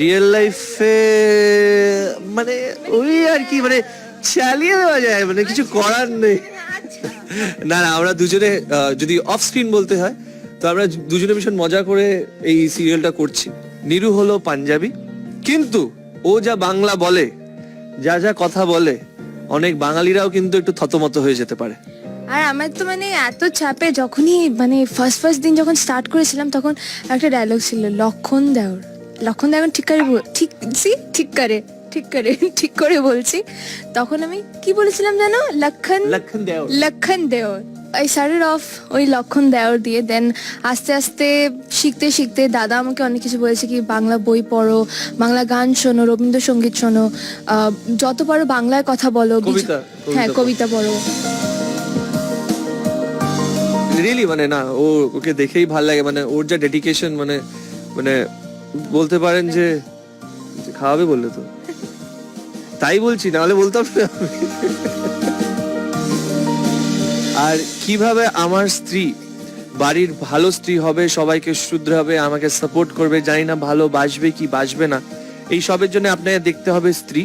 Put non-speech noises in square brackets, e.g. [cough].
Real লাইফে মানে ওই আর কি মানে চালিয়ে দেওয়া যায় মানে কিছু করার নেই। না না আমরা দুজনে যদি অফ স্ক্রিন বলতে হয় তো আমরা দুজনে ভীষণ মজা করে এই সিরিয়ালটা করছি। নিরু হলো পাঞ্জাবি কিন্তু ও যা বাংলা বলে যা যা কথা বলে অনেক বাঙালিরাও কিন্তু একটু থতমত হয়ে যেতে পারে। আর আমার তো মানে এত চাপে যখনই মানে ফার্স্ট ফার্স্ট দিন যখন স্টার্ট করেছিলাম তখন একটা ডায়লগ ছিল লক্ষণ দেওর। লক্ষণ দেওর ঠিক করে ঠিক see? ঠিক করে ঠিক করে [laughs] ঠিক করে বলছি। তখন আমি কি বলেছিলাম জানো? লক্ষণ লক্ষণ দেওর। লক্ষণ দেওর। আই স্টার্টেড অফ ওই লক্ষণ দেওর দিয়ে দেন আস্তে আস্তে শিখতে শিখতে দাদা আমাকে অনেক কিছু বলেছে কি বাংলা বই পড়ো বাংলা গান শোনো রবীন্দ্রসঙ্গীত শোনো যত পারো বাংলায় কথা বলো হ্যাঁ কবিতা কবিতা পড়ো। রিয়েলি মানে না ও ওকে দেখেই ভালো লাগে মানে ওর যা ডেডিকেশন মানে মানে বলতে পারেন যে খাওয়াবে বললে তো। তাই বলছি নাহলে বলতাম না। আর কীভাবে আমার স্ত্রী বাড়ির ভালো স্ত্রী হবে, সবাইকে শুদ্ধ হবে, আমাকে সাপোর্ট করবে, জানি না ভালো বাসবে কি বাসবে না এই সবের জন্য আপনাকে দেখতে হবে স্ত্রী।